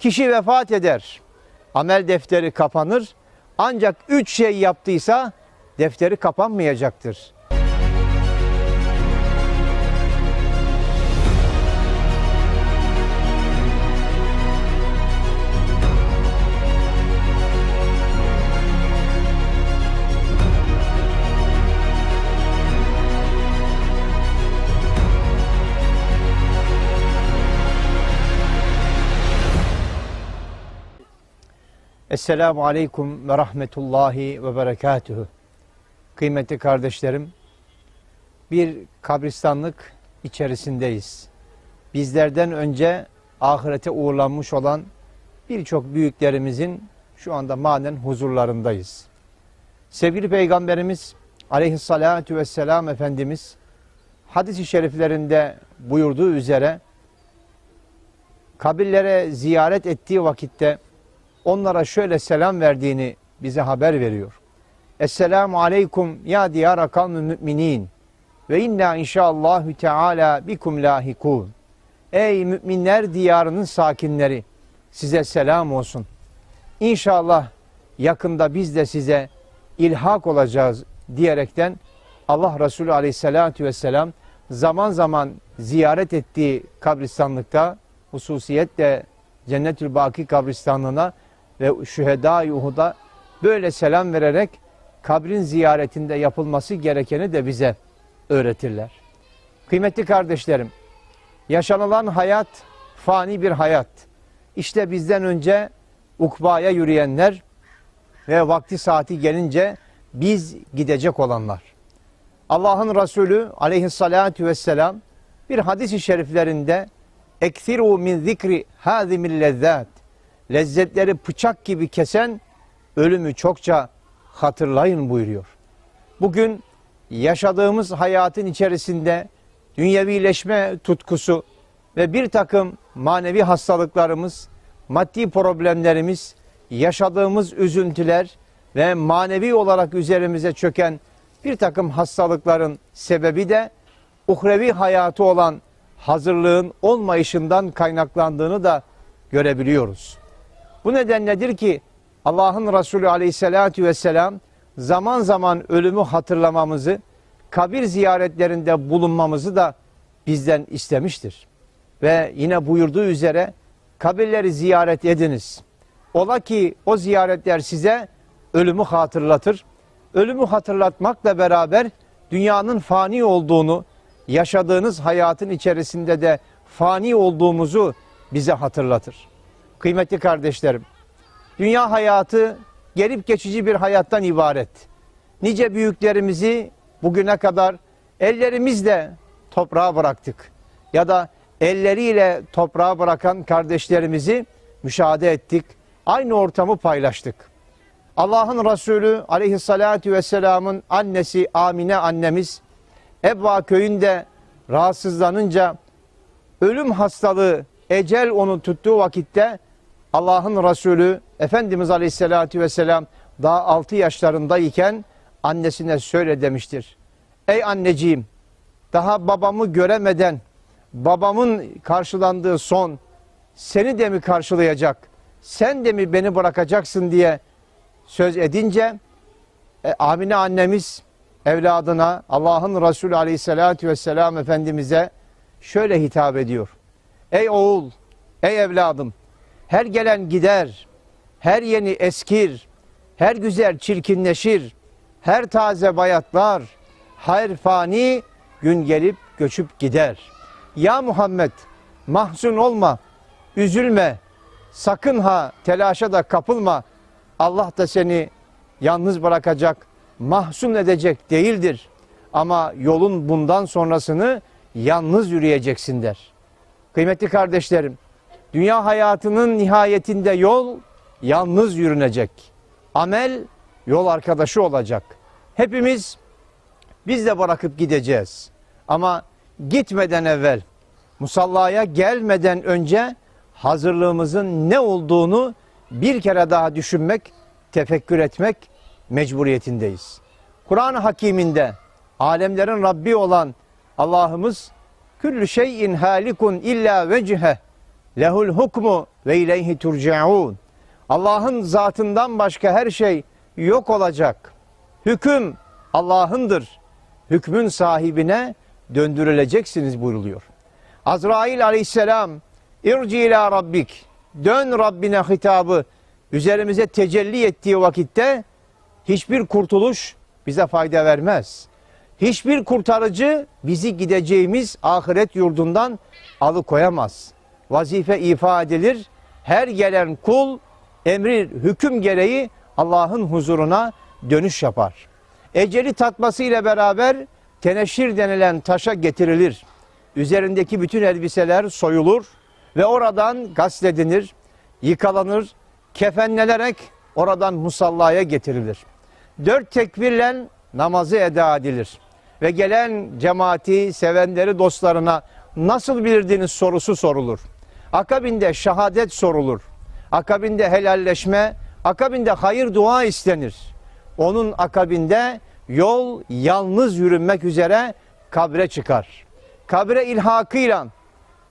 Kişi vefat eder. Amel defteri kapanır. Ancak üç şey yaptıysa defteri kapanmayacaktır. Esselamu Aleyküm ve Rahmetullahi ve Berekatühü. Kıymetli kardeşlerim, bir kabristanlık içerisindeyiz. Bizlerden önce ahirete uğurlanmış olan birçok büyüklerimizin şu anda manen huzurlarındayız. Sevgili Peygamberimiz Aleyhissalatu vesselam Efendimiz hadis-i şeriflerinde buyurduğu üzere kabirlere ziyaret ettiği vakitte onlara şöyle selam verdiğini bize haber veriyor. Esselamu aleykum ya diyara kavmi müminin ve inna inşallahü teala bikum lahikun. Ey müminler diyarının sakinleri size selam olsun. İnşallah yakında biz de size ilhak olacağız diyerekten Allah Resulü aleyhissalatü vesselam zaman zaman ziyaret ettiği kabristanlıkta hususiyetle Cennetül Baki kabristanlığına ve şüheda-i Uhud'a böyle selam vererek kabrin ziyaretinde yapılması gerekeni de bize öğretirler. Kıymetli kardeşlerim, yaşanılan hayat fani bir hayat. İşte bizden önce ukbaya yürüyenler ve vakti saati gelince biz gidecek olanlar. Allah'ın Resulü aleyhissalatu vesselam bir hadis-i şeriflerinde eksiru min zikri hazimil lezzat lezzetleri bıçak gibi kesen ölümü çokça hatırlayın buyuruyor. Bugün yaşadığımız hayatın içerisinde dünyevileşme tutkusu ve bir takım manevi hastalıklarımız, maddi problemlerimiz, yaşadığımız üzüntüler ve manevi olarak üzerimize çöken bir takım hastalıkların sebebi de uhrevi hayatı olan hazırlığın olmayışından kaynaklandığını da görebiliyoruz. Bu nedenledir ki Allah'ın Resulü aleyhissalatü vesselam zaman zaman ölümü hatırlamamızı, kabir ziyaretlerinde bulunmamızı da bizden istemiştir. Ve yine buyurduğu üzere kabirleri ziyaret ediniz. Ola ki o ziyaretler size ölümü hatırlatır. Ölümü hatırlatmakla beraber dünyanın fani olduğunu, yaşadığınız hayatın içerisinde de fani olduğumuzu bize hatırlatır. Kıymetli kardeşlerim, dünya hayatı gelip geçici bir hayattan ibaret. Nice büyüklerimizi bugüne kadar ellerimizle toprağa bıraktık. Ya da elleriyle toprağa bırakan kardeşlerimizi müşahede ettik. Aynı ortamı paylaştık. Allah'ın Resulü aleyhissalatu vesselamın annesi Amine annemiz Ebba köyünde rahatsızlanınca ölüm hastalığı ecel onu tuttuğu vakitte Allah'ın Resulü Efendimiz Aleyhisselatü Vesselam daha 6 yaşlarındayken annesine söyle demiştir. Ey anneciğim daha babamı göremeden babamın karşılandığı son seni de mi karşılayacak? Sen de mi beni bırakacaksın diye söz edince e, Amine annemiz evladına Allah'ın Resulü Aleyhisselatü Vesselam Efendimiz'e şöyle hitap ediyor. Ey oğul, ey evladım her gelen gider, her yeni eskir, her güzel çirkinleşir, her taze bayatlar, her fani gün gelip göçüp gider. Ya Muhammed mahzun olma, üzülme, sakın ha telaşa da kapılma. Allah da seni yalnız bırakacak, mahzun edecek değildir. Ama yolun bundan sonrasını yalnız yürüyeceksin der. Kıymetli kardeşlerim, Dünya hayatının nihayetinde yol yalnız yürünecek. Amel yol arkadaşı olacak. Hepimiz biz de bırakıp gideceğiz. Ama gitmeden evvel, musallaya gelmeden önce hazırlığımızın ne olduğunu bir kere daha düşünmek, tefekkür etmek mecburiyetindeyiz. Kur'an-ı Hakiminde alemlerin Rabbi olan Allah'ımız küllü şeyin halikun illa vecihe Lehul hukmu ve ileyhi turcaun. Allah'ın zatından başka her şey yok olacak. Hüküm Allah'ındır. Hükmün sahibine döndürüleceksiniz buyruluyor. Azrail aleyhisselam irci ila rabbik dön Rabbine hitabı üzerimize tecelli ettiği vakitte hiçbir kurtuluş bize fayda vermez. Hiçbir kurtarıcı bizi gideceğimiz ahiret yurdundan alıkoyamaz. Vazife ifa edilir. Her gelen kul emri hüküm gereği Allah'ın huzuruna dönüş yapar. Eceli tatmasıyla beraber teneşir denilen taşa getirilir. Üzerindeki bütün elbiseler soyulur ve oradan gasledinir, yıkalanır, kefenlenerek oradan musallaya getirilir. Dört tekbirle namazı eda edilir. Ve gelen cemaati, sevenleri, dostlarına nasıl bilirdiniz sorusu sorulur. Akabinde şehadet sorulur. Akabinde helalleşme, akabinde hayır dua istenir. Onun akabinde yol yalnız yürünmek üzere kabre çıkar. Kabre ilhakıyla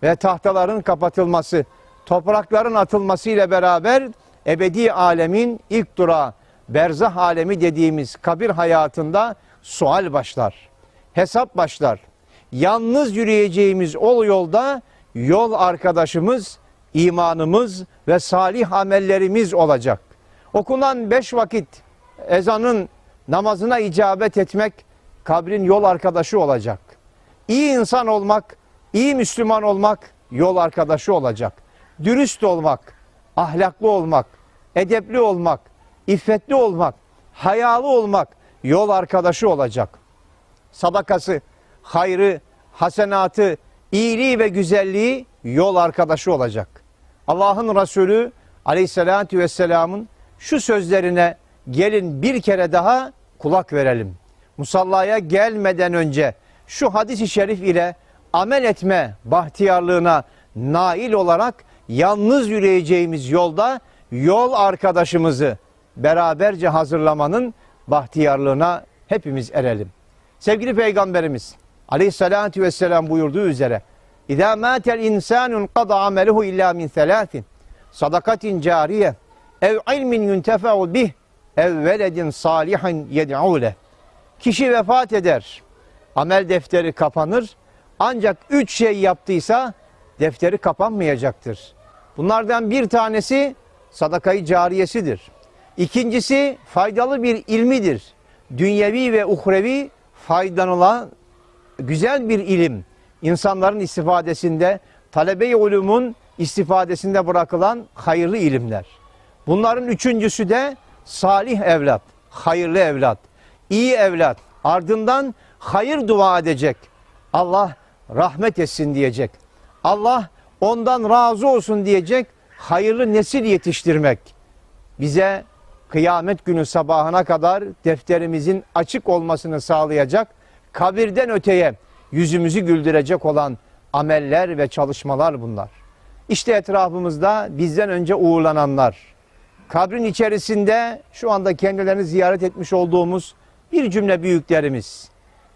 ve tahtaların kapatılması, toprakların atılması ile beraber ebedi alemin ilk durağı berzah alemi dediğimiz kabir hayatında sual başlar. Hesap başlar. Yalnız yürüyeceğimiz o yolda yol arkadaşımız, imanımız ve salih amellerimiz olacak. Okunan beş vakit ezanın namazına icabet etmek kabrin yol arkadaşı olacak. İyi insan olmak, iyi Müslüman olmak yol arkadaşı olacak. Dürüst olmak, ahlaklı olmak, edepli olmak, iffetli olmak, hayalı olmak yol arkadaşı olacak. Sadakası, hayrı, hasenatı, iyiliği ve güzelliği yol arkadaşı olacak. Allah'ın Resulü aleyhissalatü vesselamın şu sözlerine gelin bir kere daha kulak verelim. Musallaya gelmeden önce şu hadis-i şerif ile amel etme bahtiyarlığına nail olarak yalnız yürüyeceğimiz yolda yol arkadaşımızı beraberce hazırlamanın bahtiyarlığına hepimiz erelim. Sevgili Peygamberimiz aleyhissalatü vesselam buyurduğu üzere İzâ mâtel insânun qada ameluhu illâ min selâsin sadakatin cariye ev ilmin yuntefe'u bih ev veledin salihin yed'û leh. Kişi vefat eder. Amel defteri kapanır. Ancak üç şey yaptıysa defteri kapanmayacaktır. Bunlardan bir tanesi sadakayı cariyesidir. İkincisi faydalı bir ilmidir. Dünyevi ve uhrevi faydalanılan güzel bir ilim. İnsanların istifadesinde, talebe-i ulumun istifadesinde bırakılan hayırlı ilimler. Bunların üçüncüsü de salih evlat, hayırlı evlat, iyi evlat. Ardından hayır dua edecek. Allah rahmet etsin diyecek. Allah ondan razı olsun diyecek. Hayırlı nesil yetiştirmek. Bize kıyamet günü sabahına kadar defterimizin açık olmasını sağlayacak. Kabirden öteye yüzümüzü güldürecek olan ameller ve çalışmalar bunlar. İşte etrafımızda bizden önce uğurlananlar, kabrin içerisinde şu anda kendilerini ziyaret etmiş olduğumuz bir cümle büyüklerimiz.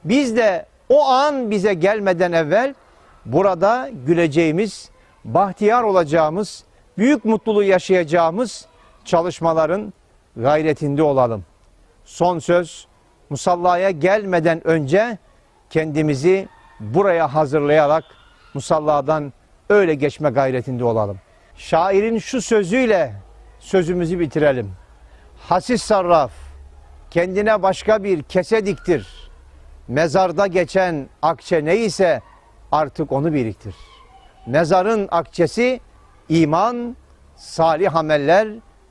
Biz de o an bize gelmeden evvel burada güleceğimiz, bahtiyar olacağımız, büyük mutluluğu yaşayacağımız çalışmaların gayretinde olalım. Son söz musallaya gelmeden önce kendimizi buraya hazırlayarak musalladan öyle geçme gayretinde olalım. Şairin şu sözüyle sözümüzü bitirelim. Hasis sarraf kendine başka bir kese diktir. Mezarda geçen akçe neyse artık onu biriktir. Mezarın akçesi iman, salih ameller,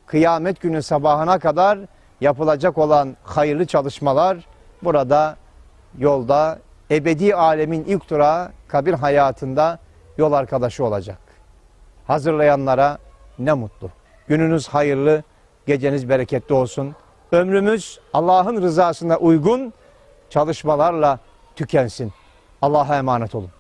kıyamet günü sabahına kadar yapılacak olan hayırlı çalışmalar burada yolda ebedi alemin ilk durağı kabir hayatında yol arkadaşı olacak. Hazırlayanlara ne mutlu. Gününüz hayırlı, geceniz bereketli olsun. Ömrümüz Allah'ın rızasına uygun çalışmalarla tükensin. Allah'a emanet olun.